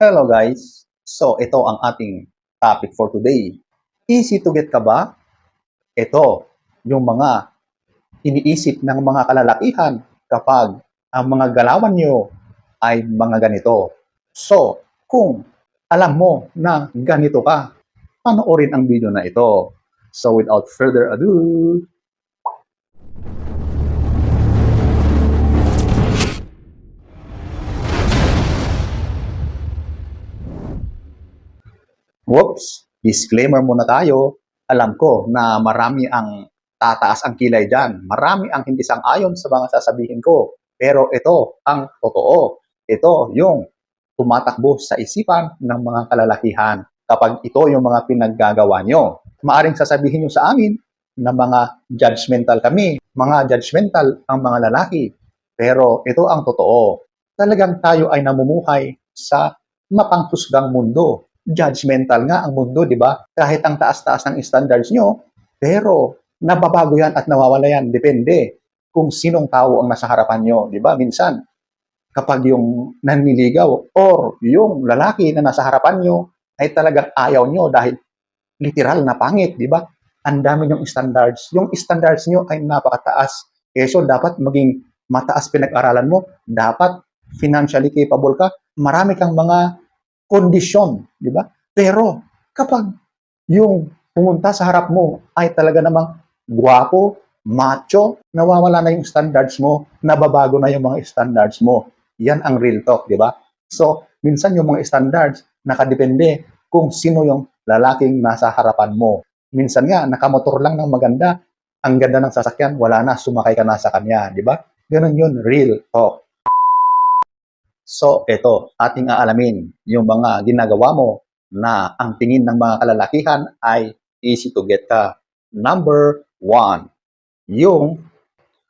Hello guys! So, ito ang ating topic for today. Easy to get ka ba? Ito, yung mga iniisip ng mga kalalakihan kapag ang mga galawan nyo ay mga ganito. So, kung alam mo na ganito ka, panoorin ang video na ito. So, without further ado, Whoops! Disclaimer muna tayo. Alam ko na marami ang tataas ang kilay dyan. Marami ang hindi sang-ayon sa mga sasabihin ko. Pero ito ang totoo. Ito yung tumatakbo sa isipan ng mga kalalakihan kapag ito yung mga pinaggagawa nyo. Maaring sasabihin nyo sa amin na mga judgmental kami. Mga judgmental ang mga lalaki. Pero ito ang totoo. Talagang tayo ay namumuhay sa mapangtusgang mundo judgmental nga ang mundo, di ba? Kahit ang taas-taas ng standards nyo, pero nababago yan at nawawala yan. Depende kung sinong tao ang nasa harapan nyo, di ba? Minsan, kapag yung nanliligaw or yung lalaki na nasa harapan nyo ay talagang ayaw nyo dahil literal na pangit, di ba? Ang dami yung standards. Yung standards nyo ay napakataas. Eh, so dapat maging mataas pinag-aralan mo, dapat financially capable ka, marami kang mga kondisyon, di ba? Pero kapag yung pumunta sa harap mo ay talaga namang guwapo, macho, nawawala na yung standards mo, nababago na yung mga standards mo. Yan ang real talk, di ba? So, minsan yung mga standards, nakadepende kung sino yung lalaking nasa harapan mo. Minsan nga, nakamotor lang ng maganda, ang ganda ng sasakyan, wala na, sumakay ka na sa kanya, di ba? Ganun yun, real talk. So, ito, ating aalamin yung mga ginagawa mo na ang tingin ng mga kalalakihan ay easy to get ka. Number one, yung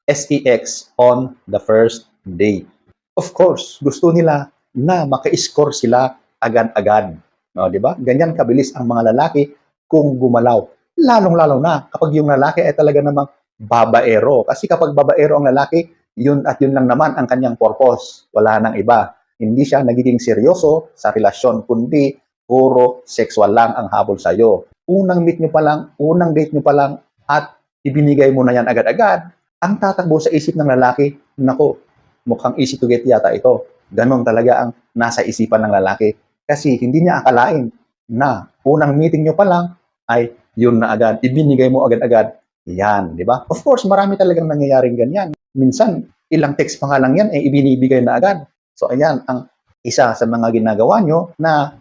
SEX on the first date. Of course, gusto nila na maka-score sila agad-agad. No, di ba? Ganyan kabilis ang mga lalaki kung gumalaw. Lalong-lalo na kapag yung lalaki ay talaga namang babaero. Kasi kapag babaero ang lalaki, yun at yun lang naman ang kanyang purpose. Wala nang iba. Hindi siya nagiging seryoso sa relasyon, kundi puro sexual lang ang habol sa iyo. Unang meet nyo pa lang, unang date nyo pa lang, at ibinigay mo na yan agad-agad, ang tatakbo sa isip ng lalaki, nako, mukhang easy to get yata ito. Ganon talaga ang nasa isipan ng lalaki. Kasi hindi niya akalain na unang meeting nyo pa lang ay yun na agad, ibinigay mo agad-agad. Yan, di ba? Of course, marami talagang nangyayaring ganyan. Minsan, ilang text pa nga lang yan, eh, ibinibigay na agad. So, ayan, ang isa sa mga ginagawa nyo na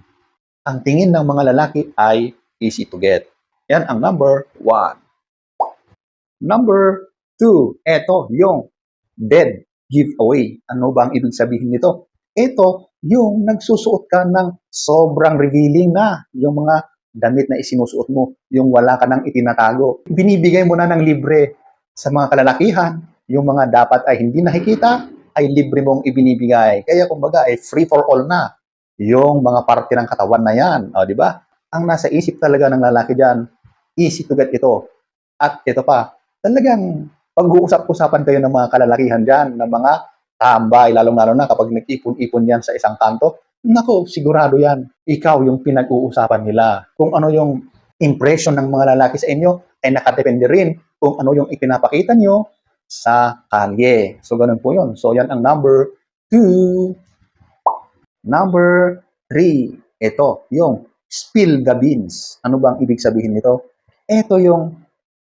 ang tingin ng mga lalaki ay easy to get. Yan ang number one. Number two, eto yung dead giveaway. Ano ba ang ibig sabihin nito? Ito, yung nagsusuot ka ng sobrang revealing na yung mga damit na isinusuot mo, yung wala ka nang itinatago. Binibigay mo na ng libre sa mga kalalakihan, yung mga dapat ay hindi nakikita, ay libre mong ibinibigay. Kaya kumbaga, ay free for all na yung mga parte ng katawan na yan. O, di ba? Ang nasa isip talaga ng lalaki dyan, easy to get ito. At ito pa, talagang pag-uusap-usapan kayo ng mga kalalakihan dyan, ng mga tambay, lalong-lalo na kapag nag-ipon-ipon yan sa isang kanto, nako, sigurado yan, ikaw yung pinag-uusapan nila. Kung ano yung impression ng mga lalaki sa inyo, ay nakadepende rin kung ano yung ipinapakita nyo sa kalye. So, ganun po yun. So, yan ang number two. Number three, ito, yung spill the beans. Ano bang ibig sabihin nito? Ito yung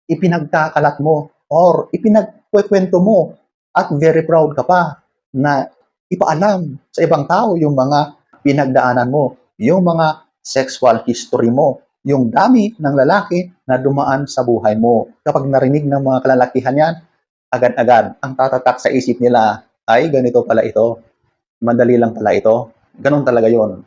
ipinagkakalat mo or ipinagkwekwento mo at very proud ka pa na ipaalam sa ibang tao yung mga pinagdaanan mo, yung mga sexual history mo, yung dami ng lalaki na dumaan sa buhay mo. Kapag narinig ng mga kalalakihan yan, agad-agad ang tatatak sa isip nila ay ganito pala ito. Madali lang pala ito. Ganon talaga yon.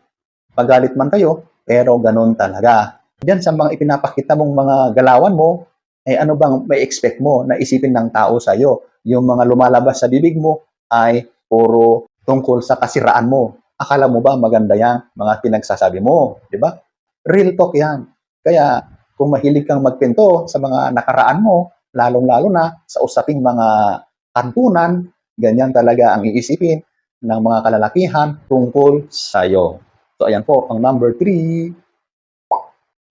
Magalit man kayo, pero ganon talaga. Diyan sa mga ipinapakita mong mga galawan mo, eh ano bang may expect mo na isipin ng tao sa iyo? Yung mga lumalabas sa bibig mo ay puro tungkol sa kasiraan mo. Akala mo ba maganda yan, mga pinagsasabi mo, di ba? Real talk yan. Kaya kung mahilig kang magpinto sa mga nakaraan mo, lalong-lalo na sa usaping mga kantunan, ganyan talaga ang iisipin ng mga kalalakihan tungkol sa iyo. So, ayan po, ang number 3.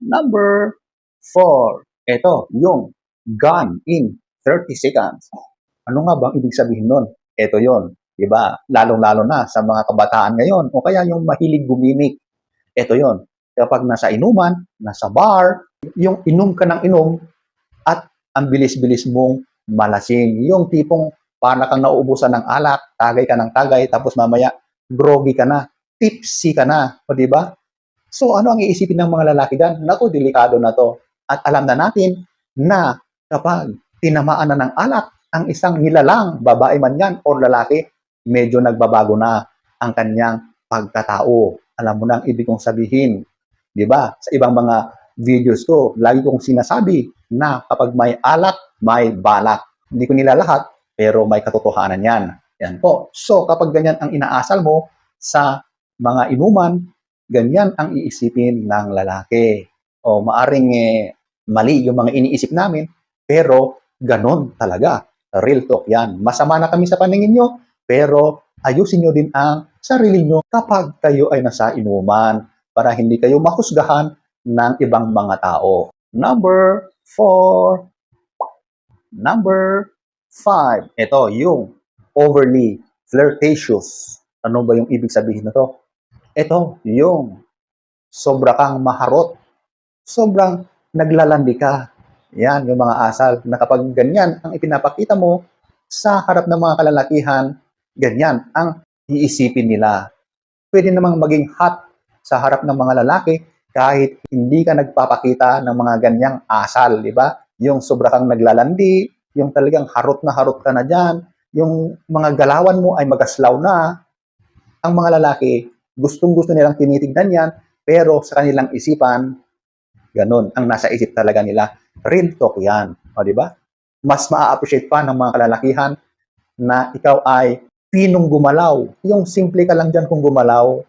Number 4. Ito, yung gone in 30 seconds. Ano nga bang ibig sabihin nun? Ito yon, di ba? Lalong-lalo na sa mga kabataan ngayon o kaya yung mahilig gumimik. Ito yon. Kapag nasa inuman, nasa bar, yung inom ka ng inom at ang bilis-bilis mong malasing. Yung tipong para kang nauubusan ng alak, tagay ka ng tagay, tapos mamaya groggy ka na, tipsy ka na, o di ba? So ano ang iisipin ng mga lalaki dyan? Naku, delikado na to. At alam na natin na kapag tinamaan na ng alak ang isang nilalang, babae man yan o lalaki, medyo nagbabago na ang kanyang pagkatao. Alam mo na ang ibig kong sabihin. Di ba? Sa ibang mga videos ko, lagi kong sinasabi na kapag may alak, may balak. Hindi ko nila lahat, pero may katotohanan yan. Yan po. So, kapag ganyan ang inaasal mo sa mga inuman, ganyan ang iisipin ng lalaki. O maaring eh, mali yung mga iniisip namin, pero ganon talaga. Real talk yan. Masama na kami sa paningin nyo, pero ayusin nyo din ang sarili nyo kapag kayo ay nasa inuman para hindi kayo mahusgahan ng ibang mga tao. Number four. Number five. Ito, yung overly flirtatious. Ano ba yung ibig sabihin na to? Ito, yung sobra kang maharot. Sobrang naglalandi ka. Yan, yung mga asal na kapag ganyan ang ipinapakita mo sa harap ng mga kalalakihan, ganyan ang iisipin nila. Pwede namang maging hot sa harap ng mga lalaki kahit hindi ka nagpapakita ng mga ganyang asal, di ba? Yung sobra kang naglalandi, yung talagang harot na harot ka na dyan, yung mga galawan mo ay magaslaw na. Ang mga lalaki, gustong-gusto nilang tinitignan yan, pero sa kanilang isipan, ganun. Ang nasa isip talaga nila, real talk yan. O, di ba? Mas maa-appreciate pa ng mga kalalakihan na ikaw ay pinong gumalaw. Yung simple ka lang dyan kung gumalaw,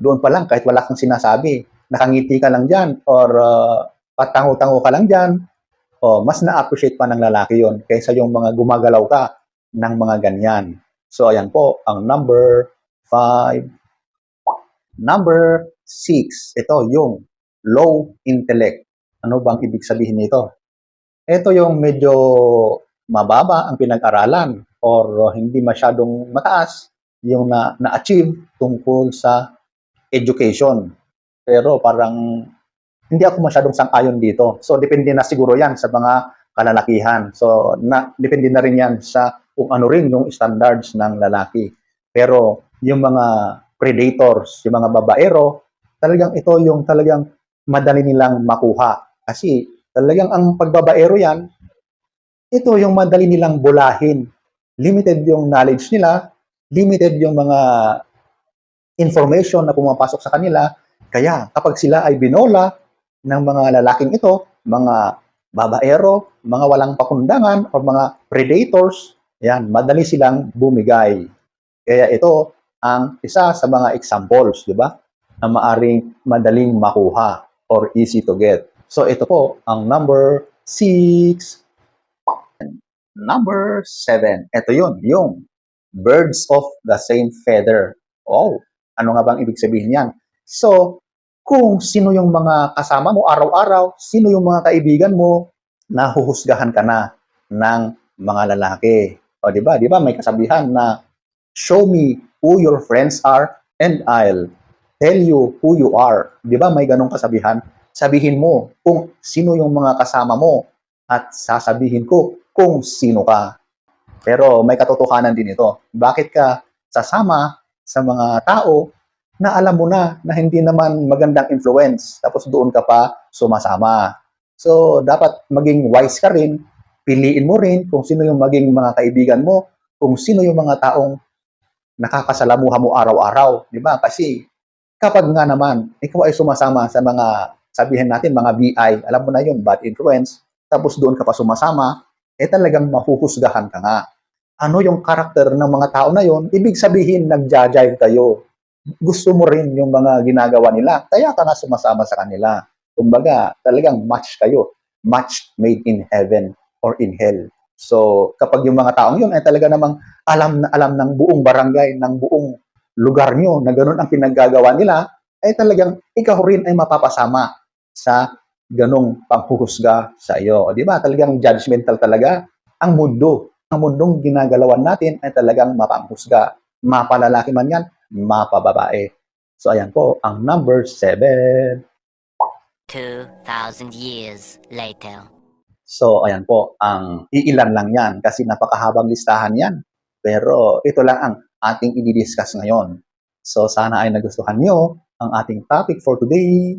doon pa lang, kahit wala kang sinasabi, nakangiti ka lang dyan, or uh, patango-tango ka lang dyan, o mas na-appreciate pa ng lalaki yon kaysa yung mga gumagalaw ka ng mga ganyan. So, ayan po, ang number 5. Number 6, ito yung low intellect. Ano bang ibig sabihin nito? Ito yung medyo mababa ang pinag-aralan or hindi masyadong mataas yung na, na-achieve tungkol sa education. Pero parang hindi ako masyadong sang-ayon dito. So, depende na siguro yan sa mga kalalakihan. So, na, depende na rin yan sa kung ano rin yung standards ng lalaki. Pero yung mga predators, yung mga babaero, talagang ito yung talagang madali nilang makuha. Kasi talagang ang pagbabaero yan, ito yung madali nilang bulahin. Limited yung knowledge nila, limited yung mga information na pumapasok sa kanila. Kaya kapag sila ay binola ng mga lalaking ito, mga babaero, mga walang pakundangan, o mga predators, yan, madali silang bumigay. Kaya ito ang isa sa mga examples, di ba? Na maaring madaling makuha or easy to get. So ito po ang number 6. Number 7. Ito yun, yung birds of the same feather. Oh, ano nga bang ibig sabihin yan? So, kung sino yung mga kasama mo araw-araw, sino yung mga kaibigan mo, nahuhusgahan ka na ng mga lalaki. O di ba? Di ba may kasabihan na show me who your friends are and I'll tell you who you are. Di ba may ganong kasabihan? Sabihin mo kung sino yung mga kasama mo at sasabihin ko kung sino ka. Pero may katotohanan din ito. Bakit ka sasama sa mga tao na alam mo na na hindi naman magandang influence tapos doon ka pa sumasama. So, dapat maging wise ka rin, piliin mo rin kung sino yung maging mga kaibigan mo, kung sino yung mga taong nakakasalamuha mo araw-araw, di ba? Kasi kapag nga naman ikaw ay sumasama sa mga sabihin natin mga BI, alam mo na yun, bad influence, tapos doon ka pa sumasama, eh talagang mahuhusgahan ka nga. Ano yung karakter ng mga tao na yon? Ibig sabihin, nagja-jive kayo. Gusto mo rin yung mga ginagawa nila, kaya ka nga sumasama sa kanila. Kumbaga, talagang match kayo. Match made in heaven or in hell. So, kapag yung mga taong yun ay talaga namang alam na alam ng buong barangay, ng buong lugar nyo na ganun ang pinaggagawa nila, ay talagang ikaw rin ay mapapasama sa ganong panghuhusga sa iyo. Di ba? Talagang judgmental talaga ang mundo. Ang mundong ginagalawan natin ay talagang mapanghusga. Mapalalaki man yan, mapababae. So ayan po, ang number 7. 2,000 years later. So, ayan po, ang iilan lang yan kasi napakahabang listahan yan. Pero ito lang ang ating i-discuss ngayon. So, sana ay nagustuhan nyo ang ating topic for today.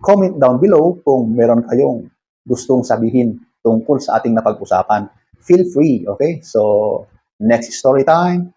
Comment down below kung meron kayong gustong sabihin tungkol sa ating napag-usapan. Feel free, okay? So, next story time.